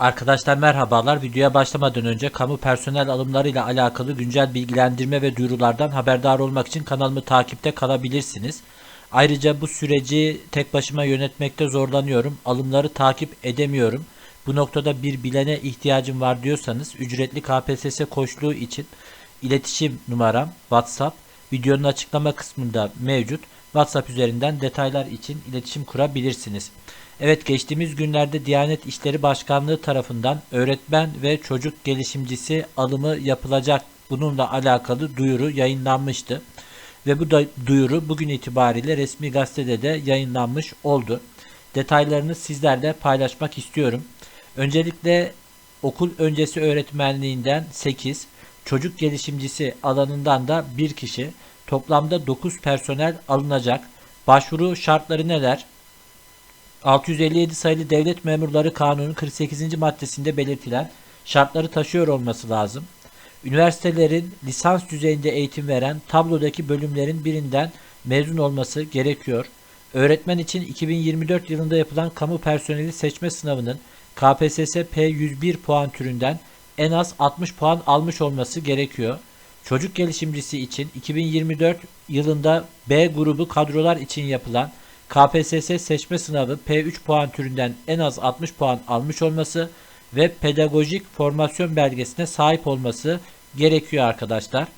Arkadaşlar merhabalar. Videoya başlamadan önce kamu personel alımları ile alakalı güncel bilgilendirme ve duyurulardan haberdar olmak için kanalımı takipte kalabilirsiniz. Ayrıca bu süreci tek başıma yönetmekte zorlanıyorum. Alımları takip edemiyorum. Bu noktada bir bilene ihtiyacım var diyorsanız ücretli KPSS koçluğu için iletişim numaram WhatsApp videonun açıklama kısmında mevcut. WhatsApp üzerinden detaylar için iletişim kurabilirsiniz. Evet geçtiğimiz günlerde Diyanet İşleri Başkanlığı tarafından öğretmen ve çocuk gelişimcisi alımı yapılacak bununla alakalı duyuru yayınlanmıştı. Ve bu da duyuru bugün itibariyle resmi gazetede de yayınlanmış oldu. Detaylarını sizlerle paylaşmak istiyorum. Öncelikle okul öncesi öğretmenliğinden 8, çocuk gelişimcisi alanından da 1 kişi, toplamda 9 personel alınacak. Başvuru şartları neler? 657 sayılı Devlet Memurları Kanunu 48. maddesinde belirtilen şartları taşıyor olması lazım. Üniversitelerin lisans düzeyinde eğitim veren tablodaki bölümlerin birinden mezun olması gerekiyor. Öğretmen için 2024 yılında yapılan kamu personeli seçme sınavının KPSS P101 puan türünden en az 60 puan almış olması gerekiyor. Çocuk gelişimcisi için 2024 yılında B grubu kadrolar için yapılan KPSS seçme sınavı P3 puan türünden en az 60 puan almış olması ve pedagojik formasyon belgesine sahip olması gerekiyor arkadaşlar.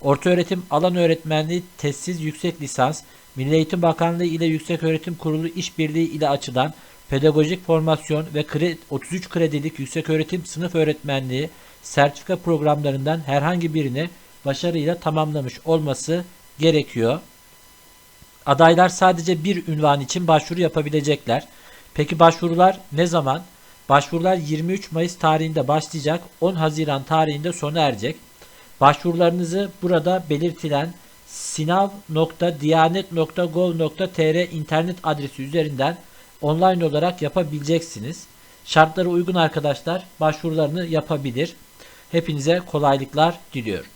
Ortaöğretim alan öğretmenliği testsiz yüksek lisans, Milli Eğitim Bakanlığı ile Yüksek Öğretim Kurulu işbirliği ile açılan pedagojik formasyon ve kredi, 33 kredilik yükseköğretim sınıf öğretmenliği sertifika programlarından herhangi birini başarıyla tamamlamış olması gerekiyor. Adaylar sadece bir ünvan için başvuru yapabilecekler. Peki başvurular ne zaman? Başvurular 23 Mayıs tarihinde başlayacak, 10 Haziran tarihinde sona erecek. Başvurularınızı burada belirtilen sinav.diyanet.gov.tr internet adresi üzerinden online olarak yapabileceksiniz. Şartlara uygun arkadaşlar başvurularını yapabilir. Hepinize kolaylıklar diliyorum.